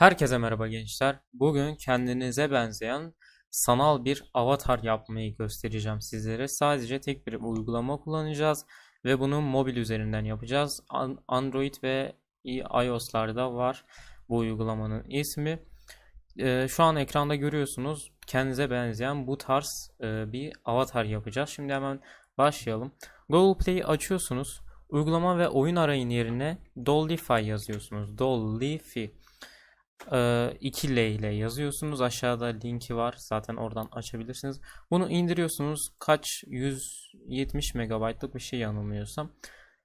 Herkese merhaba gençler. Bugün kendinize benzeyen sanal bir avatar yapmayı göstereceğim sizlere. Sadece tek bir uygulama kullanacağız ve bunu mobil üzerinden yapacağız. An- Android ve iOS'larda var bu uygulamanın ismi. Ee, şu an ekranda görüyorsunuz kendinize benzeyen bu tarz e, bir avatar yapacağız. Şimdi hemen başlayalım. Google Play'i açıyorsunuz. Uygulama ve oyun arayın yerine Dollify yazıyorsunuz. Dollify. Ee, 2 L ile yazıyorsunuz. Aşağıda linki var. Zaten oradan açabilirsiniz. Bunu indiriyorsunuz. Kaç? 170 megabaytlık bir şey yanılmıyorsam.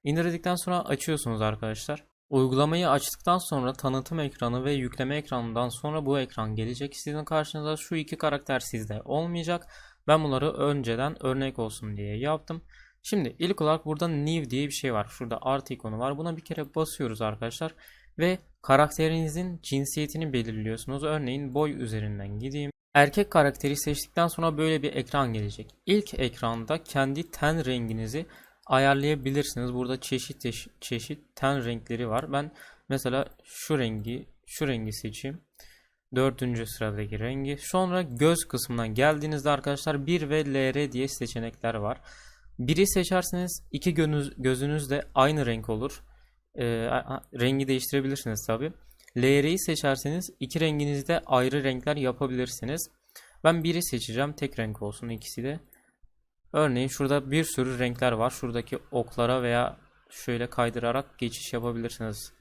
İndirdikten sonra açıyorsunuz arkadaşlar. Uygulamayı açtıktan sonra tanıtım ekranı ve yükleme ekranından sonra bu ekran gelecek. Sizin karşınıza şu iki karakter sizde olmayacak. Ben bunları önceden örnek olsun diye yaptım. Şimdi ilk olarak burada new diye bir şey var. Şurada artı ikonu var. Buna bir kere basıyoruz arkadaşlar. Ve karakterinizin cinsiyetini belirliyorsunuz. Örneğin boy üzerinden gideyim. Erkek karakteri seçtikten sonra böyle bir ekran gelecek. İlk ekranda kendi ten renginizi ayarlayabilirsiniz. Burada çeşit çeşit, ten renkleri var. Ben mesela şu rengi şu rengi seçeyim. Dördüncü sıradaki rengi. Sonra göz kısmına geldiğinizde arkadaşlar 1 ve LR diye seçenekler var. Biri seçerseniz iki gözünüz, gözünüz de aynı renk olur. A- rengi değiştirebilirsiniz tabi. LR'yi seçerseniz iki renginizi de ayrı renkler yapabilirsiniz. Ben biri seçeceğim. Tek renk olsun ikisi de. Örneğin şurada bir sürü renkler var. Şuradaki oklara veya şöyle kaydırarak geçiş yapabilirsiniz.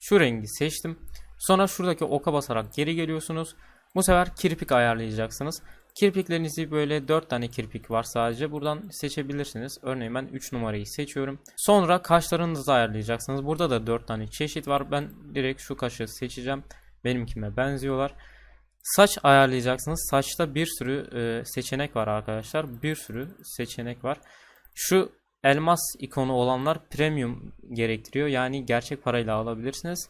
Şu rengi seçtim. Sonra şuradaki oka basarak geri geliyorsunuz. Bu sefer kirpik ayarlayacaksınız. Kirpiklerinizi böyle 4 tane kirpik var sadece. Buradan seçebilirsiniz. Örneğin ben 3 numarayı seçiyorum. Sonra kaşlarınızı ayarlayacaksınız. Burada da 4 tane çeşit var. Ben direkt şu kaşı seçeceğim. Benimkime benziyorlar. Saç ayarlayacaksınız. Saçta bir sürü e, seçenek var arkadaşlar. Bir sürü seçenek var. Şu elmas ikonu olanlar premium gerektiriyor. Yani gerçek parayla alabilirsiniz.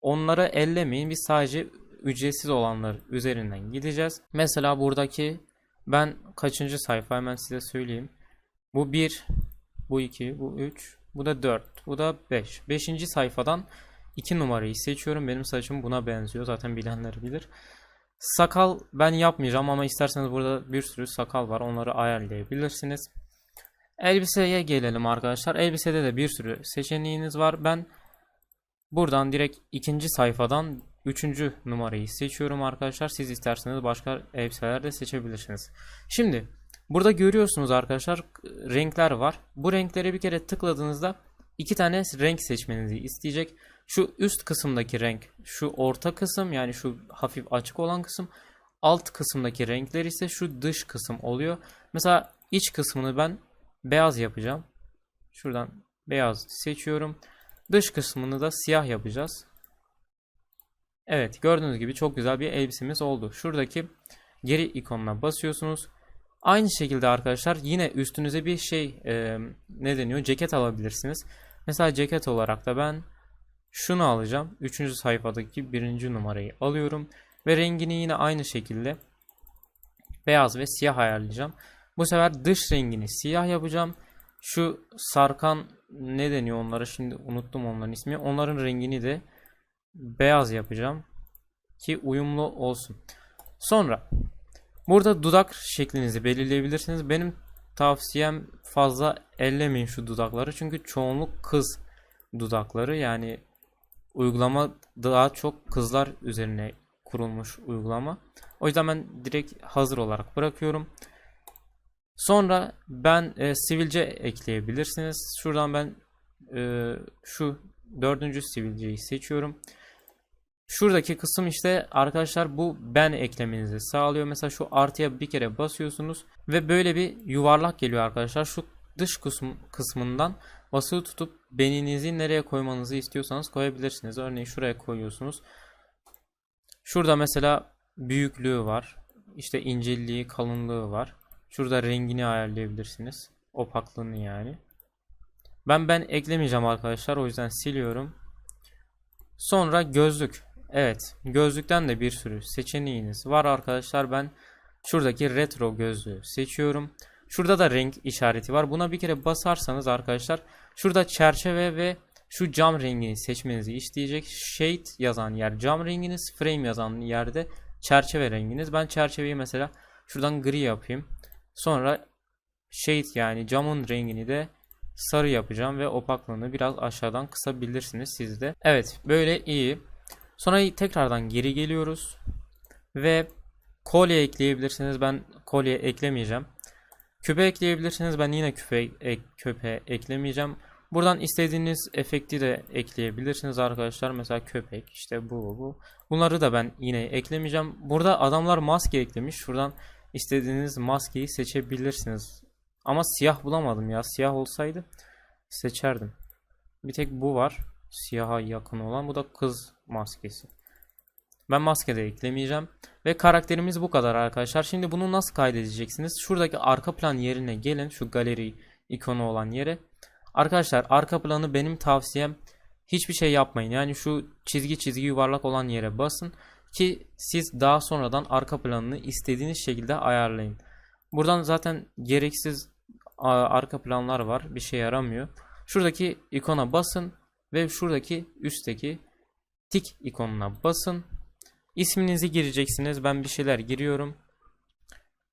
Onları ellemeyin. Biz sadece ücretsiz olanlar üzerinden gideceğiz. Mesela buradaki ben kaçıncı sayfa hemen size söyleyeyim. Bu 1, bu 2, bu 3, bu da 4, bu da 5. 5. sayfadan 2 numarayı seçiyorum. Benim saçım buna benziyor. Zaten bilenler bilir. Sakal ben yapmayacağım ama isterseniz burada bir sürü sakal var. Onları ayarlayabilirsiniz. Elbiseye gelelim arkadaşlar. Elbisede de bir sürü seçeneğiniz var. Ben buradan direkt ikinci sayfadan üçüncü numarayı seçiyorum arkadaşlar. Siz isterseniz başka elbiseler de seçebilirsiniz. Şimdi burada görüyorsunuz arkadaşlar renkler var. Bu renklere bir kere tıkladığınızda iki tane renk seçmenizi isteyecek. Şu üst kısımdaki renk, şu orta kısım yani şu hafif açık olan kısım. Alt kısımdaki renkler ise şu dış kısım oluyor. Mesela iç kısmını ben beyaz yapacağım. Şuradan beyaz seçiyorum. Dış kısmını da siyah yapacağız. Evet gördüğünüz gibi çok güzel bir elbisemiz oldu. Şuradaki geri ikonuna basıyorsunuz. Aynı şekilde arkadaşlar yine üstünüze bir şey e, ne deniyor ceket alabilirsiniz. Mesela ceket olarak da ben şunu alacağım. Üçüncü sayfadaki birinci numarayı alıyorum. Ve rengini yine aynı şekilde beyaz ve siyah ayarlayacağım. Bu sefer dış rengini siyah yapacağım. Şu sarkan ne deniyor onlara şimdi unuttum onların ismi. Onların rengini de beyaz yapacağım ki uyumlu olsun. Sonra burada dudak şeklinizi belirleyebilirsiniz. Benim tavsiyem fazla ellemeyin şu dudakları çünkü çoğunluk kız dudakları yani uygulama daha çok kızlar üzerine kurulmuş uygulama. O yüzden ben direkt hazır olarak bırakıyorum. Sonra ben e, sivilce ekleyebilirsiniz. Şuradan ben e, şu dördüncü sivilceyi seçiyorum. Şuradaki kısım işte arkadaşlar bu ben eklemenizi sağlıyor. Mesela şu artıya bir kere basıyorsunuz ve böyle bir yuvarlak geliyor arkadaşlar. Şu dış kısım kısmından basılı tutup beninizi nereye koymanızı istiyorsanız koyabilirsiniz. Örneğin şuraya koyuyorsunuz. Şurada mesela büyüklüğü var. İşte incelliği, kalınlığı var. Şurada rengini ayarlayabilirsiniz. Opaklığını yani. Ben ben eklemeyeceğim arkadaşlar. O yüzden siliyorum. Sonra gözlük. Evet. Gözlükten de bir sürü seçeneğiniz var arkadaşlar. Ben şuradaki retro gözlüğü seçiyorum. Şurada da renk işareti var. Buna bir kere basarsanız arkadaşlar şurada çerçeve ve şu cam rengini seçmenizi isteyecek. Shade yazan yer cam renginiz, frame yazan yerde çerçeve renginiz. Ben çerçeveyi mesela şuradan gri yapayım. Sonra shade yani camın rengini de sarı yapacağım ve opaklığını biraz aşağıdan kısabilirsiniz siz de. Evet böyle iyi. Sonra tekrardan geri geliyoruz ve kolye ekleyebilirsiniz. Ben kolye eklemeyeceğim. Küpe ekleyebilirsiniz. Ben yine küpe ek, köpe eklemeyeceğim. Buradan istediğiniz efekti de ekleyebilirsiniz arkadaşlar. Mesela köpek işte bu bu. Bunları da ben yine eklemeyeceğim. Burada adamlar maske eklemiş. Şuradan istediğiniz maskeyi seçebilirsiniz. Ama siyah bulamadım ya. Siyah olsaydı seçerdim. Bir tek bu var. Siyaha yakın olan. Bu da kız maskesi. Ben maske de eklemeyeceğim. Ve karakterimiz bu kadar arkadaşlar. Şimdi bunu nasıl kaydedeceksiniz? Şuradaki arka plan yerine gelin. Şu galeri ikonu olan yere. Arkadaşlar arka planı benim tavsiyem hiçbir şey yapmayın. Yani şu çizgi çizgi yuvarlak olan yere basın ki siz daha sonradan arka planını istediğiniz şekilde ayarlayın. Buradan zaten gereksiz arka planlar var. Bir şey yaramıyor. Şuradaki ikona basın ve şuradaki üstteki tik ikonuna basın. İsminizi gireceksiniz. Ben bir şeyler giriyorum.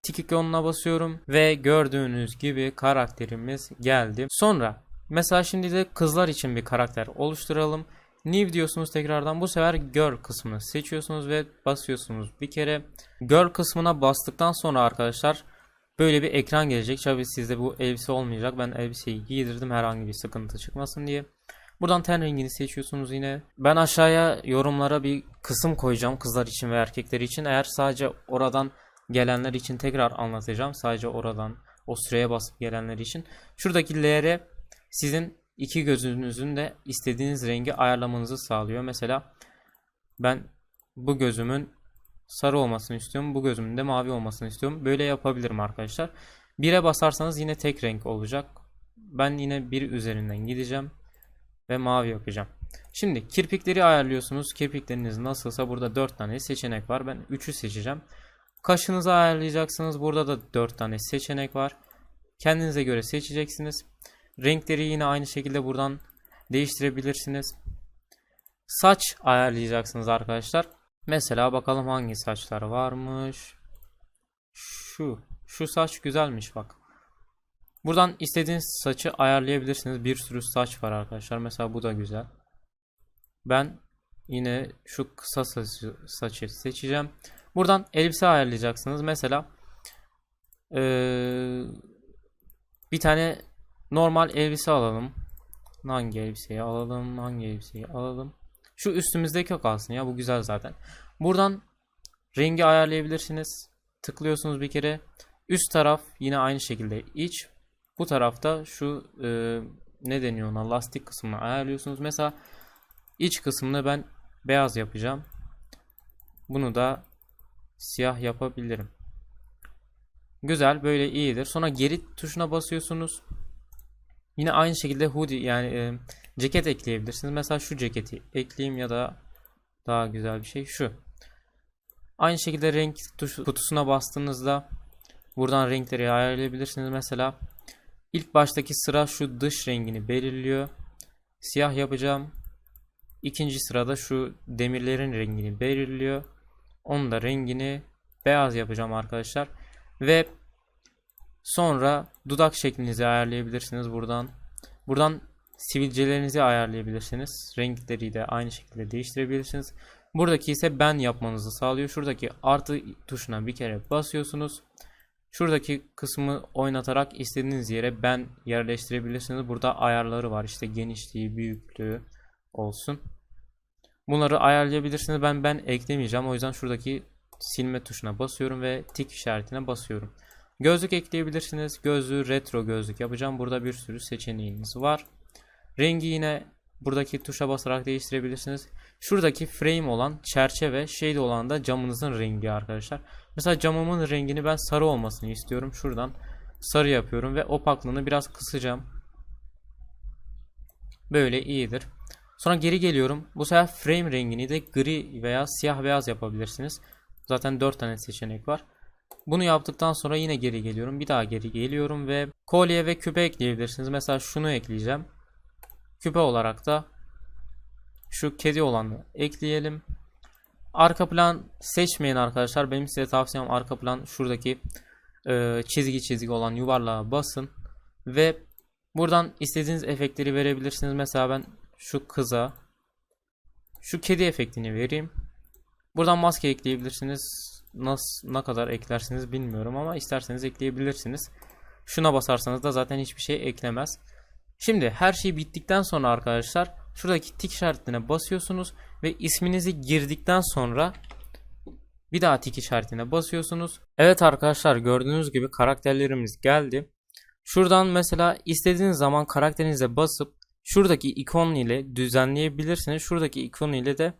Tik ikonuna basıyorum ve gördüğünüz gibi karakterimiz geldi. Sonra mesela şimdi de kızlar için bir karakter oluşturalım. New diyorsunuz tekrardan. Bu sefer girl kısmını seçiyorsunuz ve basıyorsunuz bir kere. Girl kısmına bastıktan sonra arkadaşlar böyle bir ekran gelecek. Tabii sizde bu elbise olmayacak. Ben elbiseyi giydirdim herhangi bir sıkıntı çıkmasın diye. Buradan ten rengini seçiyorsunuz yine. Ben aşağıya yorumlara bir kısım koyacağım kızlar için ve erkekler için. Eğer sadece oradan gelenler için tekrar anlatacağım. Sadece oradan o süreye basıp gelenler için. Şuradaki LR sizin iki gözünüzün de istediğiniz rengi ayarlamanızı sağlıyor. Mesela ben bu gözümün sarı olmasını istiyorum. Bu gözümün de mavi olmasını istiyorum. Böyle yapabilirim arkadaşlar. 1'e basarsanız yine tek renk olacak. Ben yine bir üzerinden gideceğim ve mavi yapacağım. Şimdi kirpikleri ayarlıyorsunuz. Kirpikleriniz nasılsa burada 4 tane seçenek var. Ben 3'ü seçeceğim. Kaşınızı ayarlayacaksınız. Burada da 4 tane seçenek var. Kendinize göre seçeceksiniz. Renkleri yine aynı şekilde buradan değiştirebilirsiniz. Saç ayarlayacaksınız arkadaşlar. Mesela bakalım hangi saçlar varmış. Şu. Şu saç güzelmiş bak. Buradan istediğiniz saçı ayarlayabilirsiniz. Bir sürü saç var arkadaşlar. Mesela bu da güzel. Ben yine şu kısa saçı, saçı seçeceğim. Buradan elbise ayarlayacaksınız. Mesela ee, bir tane normal elbise alalım. Hangi elbiseyi alalım? Hangi elbiseyi alalım? Şu üstümüzdeki kalsın ya. Bu güzel zaten. Buradan rengi ayarlayabilirsiniz. Tıklıyorsunuz bir kere. Üst taraf yine aynı şekilde iç. Bu tarafta şu e, ne deniyor ona lastik kısmını ayarlıyorsunuz. Mesela iç kısmını ben beyaz yapacağım. Bunu da siyah yapabilirim. Güzel böyle iyidir. Sonra geri tuşuna basıyorsunuz. Yine aynı şekilde hoodie yani e, ceket ekleyebilirsiniz. Mesela şu ceketi ekleyeyim ya da daha güzel bir şey şu. Aynı şekilde renk tuşu, kutusuna bastığınızda buradan renkleri ayarlayabilirsiniz. Mesela ilk baştaki sıra şu dış rengini belirliyor. Siyah yapacağım. İkinci sırada şu demirlerin rengini belirliyor. Onun da rengini beyaz yapacağım arkadaşlar. Ve sonra dudak şeklinizi ayarlayabilirsiniz buradan. Buradan sivilcelerinizi ayarlayabilirsiniz. Renkleri de aynı şekilde değiştirebilirsiniz. Buradaki ise ben yapmanızı sağlıyor. Şuradaki artı tuşuna bir kere basıyorsunuz. Şuradaki kısmı oynatarak istediğiniz yere ben yerleştirebilirsiniz. Burada ayarları var. İşte genişliği, büyüklüğü olsun. Bunları ayarlayabilirsiniz. Ben ben eklemeyeceğim. O yüzden şuradaki silme tuşuna basıyorum ve tik işaretine basıyorum. Gözlük ekleyebilirsiniz. Gözlüğü retro gözlük yapacağım. Burada bir sürü seçeneğiniz var. Rengi yine buradaki tuşa basarak değiştirebilirsiniz. Şuradaki frame olan çerçeve shade olan da camınızın rengi arkadaşlar. Mesela camımın rengini ben sarı olmasını istiyorum. Şuradan sarı yapıyorum ve opaklığını biraz kısacağım. Böyle iyidir. Sonra geri geliyorum. Bu sefer frame rengini de gri veya siyah beyaz yapabilirsiniz. Zaten 4 tane seçenek var. Bunu yaptıktan sonra yine geri geliyorum. Bir daha geri geliyorum ve kolye ve küpe ekleyebilirsiniz. Mesela şunu ekleyeceğim. Küpe olarak da şu kedi olanı ekleyelim. Arka plan seçmeyin arkadaşlar. Benim size tavsiyem arka plan şuradaki e, çizgi çizgi olan yuvarlığa basın ve buradan istediğiniz efektleri verebilirsiniz. Mesela ben şu kıza şu kedi efektini vereyim. Buradan maske ekleyebilirsiniz. Nasıl ne kadar eklersiniz bilmiyorum ama isterseniz ekleyebilirsiniz. Şuna basarsanız da zaten hiçbir şey eklemez. Şimdi her şey bittikten sonra arkadaşlar şuradaki tik işaretine basıyorsunuz ve isminizi girdikten sonra bir daha tik işaretine basıyorsunuz. Evet arkadaşlar gördüğünüz gibi karakterlerimiz geldi. Şuradan mesela istediğiniz zaman karakterinize basıp şuradaki ikon ile düzenleyebilirsiniz. Şuradaki ikon ile de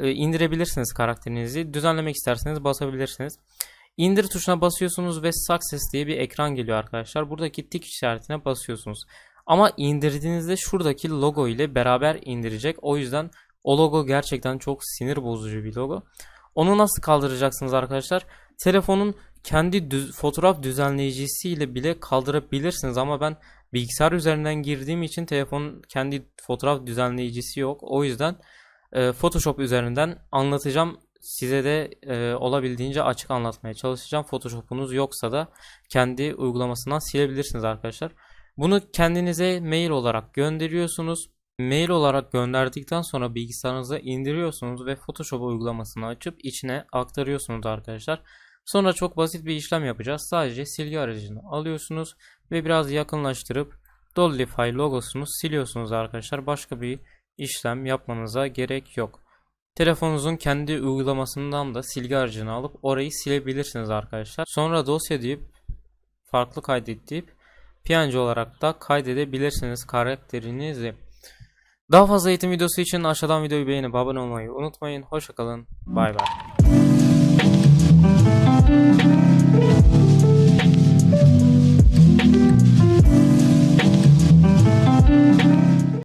indirebilirsiniz karakterinizi. Düzenlemek isterseniz basabilirsiniz. İndir tuşuna basıyorsunuz ve Success diye bir ekran geliyor arkadaşlar. Buradaki tik işaretine basıyorsunuz. Ama indirdiğinizde şuradaki logo ile beraber indirecek. O yüzden o logo gerçekten çok sinir bozucu bir logo. Onu nasıl kaldıracaksınız arkadaşlar? Telefonun kendi düz, fotoğraf düzenleyicisiyle bile kaldırabilirsiniz ama ben bilgisayar üzerinden girdiğim için telefonun kendi fotoğraf düzenleyicisi yok. O yüzden e, Photoshop üzerinden anlatacağım. Size de e, olabildiğince açık anlatmaya çalışacağım. Photoshop'unuz yoksa da kendi uygulamasından silebilirsiniz arkadaşlar. Bunu kendinize mail olarak gönderiyorsunuz. Mail olarak gönderdikten sonra bilgisayarınıza indiriyorsunuz ve Photoshop uygulamasını açıp içine aktarıyorsunuz arkadaşlar. Sonra çok basit bir işlem yapacağız. Sadece silgi aracını alıyorsunuz ve biraz yakınlaştırıp Dollify logosunu siliyorsunuz arkadaşlar. Başka bir işlem yapmanıza gerek yok. Telefonunuzun kendi uygulamasından da silgi harcını alıp orayı silebilirsiniz arkadaşlar. Sonra dosya deyip farklı kaydet deyip PNG olarak da kaydedebilirsiniz karakterinizi. Daha fazla eğitim videosu için aşağıdan videoyu beğenip abone olmayı unutmayın. Hoşçakalın. Bay bay.